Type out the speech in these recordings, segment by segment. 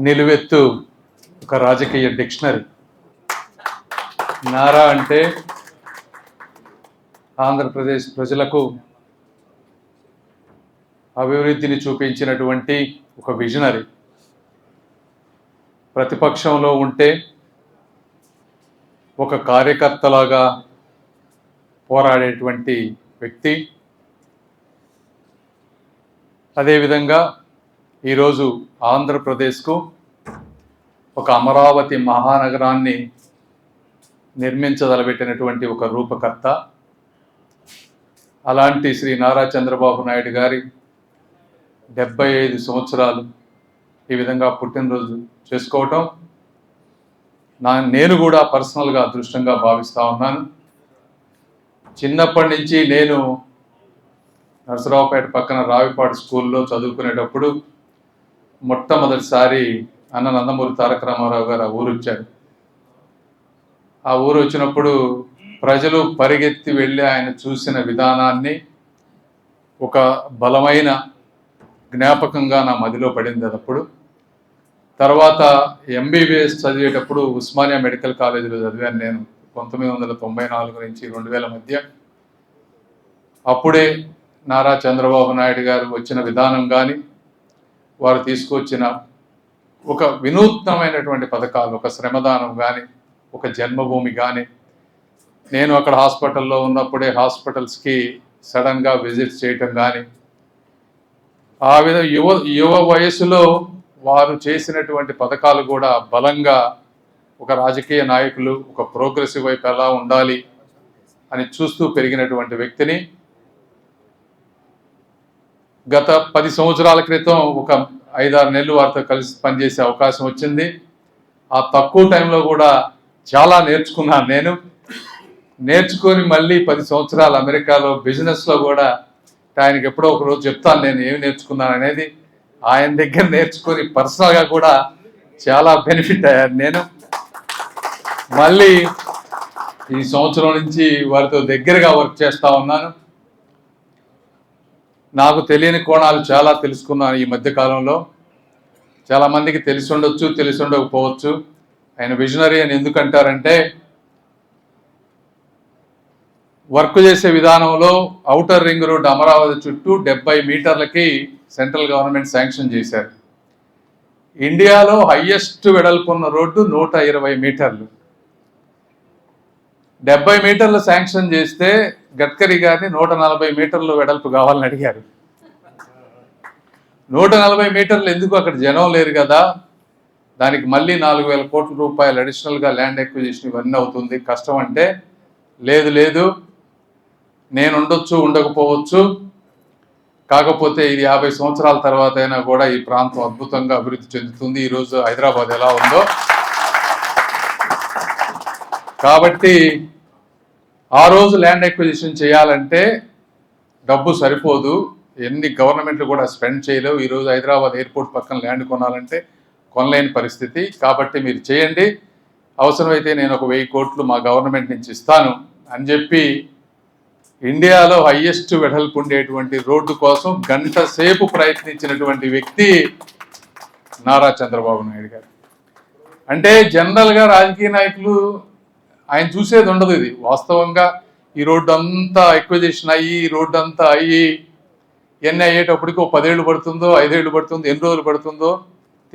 నిలువెత్తు ఒక రాజకీయ డిక్షనరీ. నారా అంటే ఆంధ్రప్రదేశ్ ప్రజలకు అభివృద్ధిని చూపించినటువంటి ఒక విజనరీ. ప్రతిపక్షంలో ఉంటే ఒక కార్యకర్తలాగా పోరాడేటువంటి వ్యక్తి. అదేవిధంగా ఈరోజు ఆంధ్రప్రదేశ్కు ఒక అమరావతి మహానగరాన్ని నిర్మించదలబెట్టినటువంటి ఒక రూపకర్త. అలాంటి శ్రీ నారా చంద్రబాబు నాయుడు గారి డెబ్బై ఐదు సంవత్సరాలు ఈ విధంగా పుట్టినరోజు చేసుకోవటం నా నేను కూడా పర్సనల్గా అదృష్టంగా భావిస్తూ ఉన్నాను. చిన్నప్పటి నుంచి నేను నరసరావుపేట పక్కన రావిపాడు స్కూల్లో చదువుకునేటప్పుడు మొట్టమొదటిసారి అన్న నందమూరి తారక రామారావు గారు ఆ ఊరు వచ్చారు. ఆ ఊరు వచ్చినప్పుడు ప్రజలు పరిగెత్తి వెళ్ళి ఆయన చూసిన విధానాన్ని ఒక బలమైన జ్ఞాపకంగా నా మదిలో పడింది అప్పుడు. తర్వాత ఎంబీబీఎస్ చదివేటప్పుడు ఉస్మానియా మెడికల్ కాలేజీలో చదివాను నేను పంతొమ్మిది వందల తొంభై నాలుగు నుంచి రెండు వేల మధ్య. అప్పుడే నారా చంద్రబాబు నాయుడు గారు వచ్చిన విధానం కానీ వారు తీసుకొచ్చిన ఒక వినూత్నమైనటువంటి పథకాలు ఒక శ్రమదానం కానీ ఒక జన్మభూమి కానీ నేను అక్కడ హాస్పిటల్లో ఉన్నప్పుడే హాస్పిటల్స్కి సడన్గా విజిట్ చేయటం కానీ ఆ విధ యువ యువ వయసులో వారు చేసినటువంటి పథకాలు కూడా బలంగా ఒక రాజకీయ నాయకులు ఒక ప్రోగ్రెసివ్ వైపు ఎలా ఉండాలి అని చూస్తూ పెరిగినటువంటి వ్యక్తిని గత పది సంవత్సరాల క్రితం ఒక ఐదారు నెలలు వారితో కలిసి పనిచేసే అవకాశం వచ్చింది. ఆ తక్కువ టైంలో కూడా చాలా నేర్చుకున్నాను నేను. నేర్చుకొని మళ్ళీ పది సంవత్సరాలు అమెరికాలో బిజినెస్లో కూడా ఆయనకి ఎప్పుడో ఒక రోజు చెప్తాను నేను ఏమి నేర్చుకున్నాను అనేది. ఆయన దగ్గర నేర్చుకొని పర్సనల్గా కూడా చాలా బెనిఫిట్ అయ్యాను నేను. మళ్ళీ ఈ సంవత్సరం నుంచి వారితో దగ్గరగా వర్క్ చేస్తూ ఉన్నాను. నాకు తెలియని కోణాలు చాలా తెలుసుకున్నాను ఈ మధ్య కాలంలో. చాలా మందికి తెలిసి ఉండొచ్చు తెలిసి ఉండకపోవచ్చు. ఆయన విజనరీ అని ఎందుకంటారంటే వర్క్ చేసే విధానంలో ఔటర్ రింగ్ రోడ్ అమరావతి చుట్టూ డెబ్బై మీటర్లకి సెంట్రల్ గవర్నమెంట్ శాంక్షన్ చేశారు. ఇండియాలో హయ్యెస్ట్ వెడల్పున్న రోడ్డు నూట ఇరవై మీటర్లు. డెబ్బై మీటర్లు శాంక్షన్ చేస్తే గడ్కరీ గారిని నూట నలభై మీటర్లు వెడల్పు కావాలని అడిగారు. నూట నలభై మీటర్లు ఎందుకు అక్కడ జనం లేరు కదా? దానికి మళ్ళీ నాలుగు వేల కోట్ల రూపాయలు అడిషనల్గా ల్యాండ్ ఎక్విజిషన్ ఇవన్నీ అవుతుంది. కష్టం అంటే లేదు లేదు. నేను ఉండొచ్చు ఉండకపోవచ్చు. కాకపోతే ఇది యాభై సంవత్సరాల తర్వాత అయినా కూడా ఈ ప్రాంతం అద్భుతంగా అభివృద్ధి చెందుతుంది. ఈరోజు హైదరాబాద్ ఎలా ఉందో. కాబట్టి ఆ రోజు ల్యాండ్ ఎక్విజిషన్ చేయాలంటే డబ్బు సరిపోదు. ఎన్ని గవర్నమెంట్లు కూడా స్పెండ్ చేయలేవు. ఈరోజు హైదరాబాద్ ఎయిర్పోర్ట్ పక్కన ల్యాండ్ కొనాలంటే కొనలేని పరిస్థితి. కాబట్టి మీరు చేయండి. అవసరమైతే నేను ఒక వెయ్యి కోట్లు మా గవర్నమెంట్ నుంచి ఇస్తాను అని చెప్పి ఇండియాలో హయ్యెస్ట్ వెడల్పు ఉండేటువంటి రోడ్డు కోసం గంట సేపు ప్రయత్నించినటువంటి వ్యక్తి నారా చంద్రబాబు నాయుడు గారు. అంటే జనరల్గా రాజకీయ నాయకులు ఆయన చూసేది ఉండదు ఇది. వాస్తవంగా ఈ రోడ్డు అంతా ఎక్విజిషన్ అయ్యి ఈ రోడ్డు అంతా అయ్యి ఎన్ని అయ్యేటప్పటికి ఓ పదేళ్ళు పడుతుందో ఐదేళ్ళు పడుతుందో ఎన్ని రోజులు పడుతుందో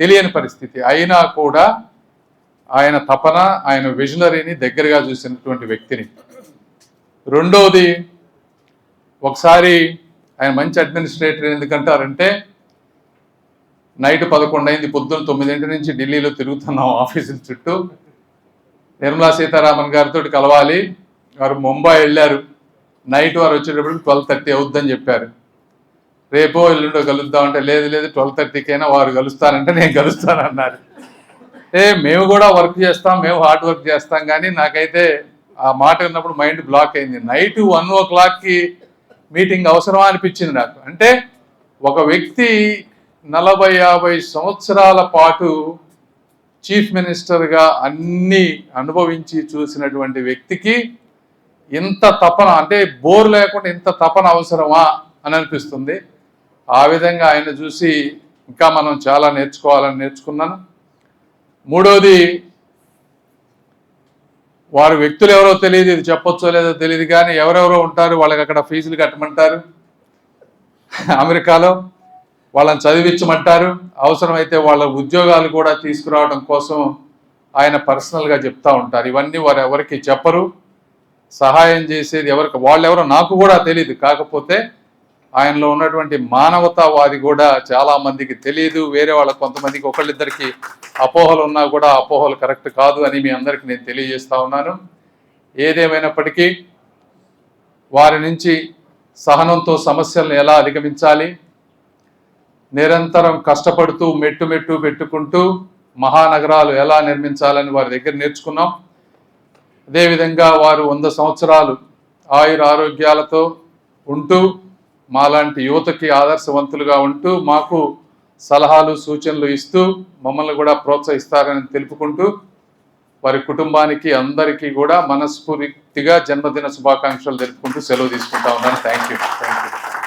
తెలియని పరిస్థితి. అయినా కూడా ఆయన తపన ఆయన విజనరీని దగ్గరగా చూసినటువంటి వ్యక్తిని. రెండవది ఒకసారి ఆయన మంచి అడ్మినిస్ట్రేటర్ ఎందుకంటారంటే నైట్ పదకొండు అయింది పొద్దున్న తొమ్మిదింటి నుంచి ఢిల్లీలో తిరుగుతున్నాం ఆఫీసుల చుట్టూ. నిర్మలా సీతారామన్ గారితో కలవాలి. వారు ముంబై వెళ్ళారు. నైట్ వారు వచ్చేటప్పటికి ట్వెల్వ్ థర్టీ అవుద్దని చెప్పారు. రేపో ఎల్లుండో కలుద్దామంటే లేదు లేదు ట్వెల్వ్ థర్టీకైనా వారు కలుస్తానంటే నేను కలుస్తానన్నారు. ఏ మేము కూడా వర్క్ చేస్తాం మేము హార్డ్ వర్క్ చేస్తాం కానీ నాకైతే ఆ మాట విన్నప్పుడు మైండ్ బ్లాక్ అయింది. నైట్ వన్ ఓ క్లాక్కి మీటింగ్ అవసరమా అనిపించింది నాకు. అంటే ఒక వ్యక్తి నలభై యాభై సంవత్సరాల పాటు చీఫ్ మినిస్టర్గా అన్ని అనుభవించి చూసినటువంటి వ్యక్తికి ఇంత తపన అంటే బోర్ లేకుండా ఇంత తపన అవసరమా అని అనిపిస్తుంది. ఆ విధంగా ఆయన చూసి ఇంకా మనం చాలా నేర్చుకోవాలని నేర్చుకున్నాను. మూడోది వారు వ్యక్తులు ఎవరో తెలియదు ఇది చెప్పొచ్చో లేదో తెలియదు కానీ ఎవరెవరో ఉంటారు వాళ్ళకి అక్కడ ఫీజులు కట్టమంటారు. అమెరికాలో వాళ్ళని చదివించమంటారు. అవసరమైతే వాళ్ళ ఉద్యోగాలు కూడా తీసుకురావడం కోసం ఆయన పర్సనల్గా చెప్తా ఉంటారు. ఇవన్నీ వారు ఎవరికి చెప్పరు. సహాయం చేసేది ఎవరికి వాళ్ళెవరో నాకు కూడా తెలియదు కాకపోతే ఆయనలో ఉన్నటువంటి మానవతావాది కూడా చాలా మందికి తెలియదు వేరే వాళ్ళ కొంతమందికి ఒకళ్ళిద్దరికి అపోహలు ఉన్నా కూడా అపోహలు కరెక్ట్ కాదు అని మీ అందరికి నేను తెలియజేస్తా ఉన్నాను. ఏదేమైనప్పటికీ వారి నుంచి సహనంతో సమస్యలను ఎలా అధిగమించాలి? నిరంతరం కష్టపడుతూ మెట్టు మెట్టు పెట్టుకుంటూ మహానగరాలు ఎలా నిర్మించాలని వారి దగ్గర నేర్చుకున్నాం. అదేవిధంగా వారు వంద సంవత్సరాలు ఆయుర ఆరోగ్యాలతో ఉంటూ మాలాంటి యువతకి ఆదర్శవంతులుగా ఉంటూ మాకు సలహాలు సూచనలు ఇస్తూ మమ్మల్ని కూడా ప్రోత్సహిస్తారని తెలుపుకుంటూ వారి కుటుంబానికి అందరికీ కూడా మనస్ఫూర్తిగా జన్మదిన శుభాకాంక్షలు తెలుపుకుంటూ సెలవు తీసుకుంటా ఉన్నాను. Thank you thank you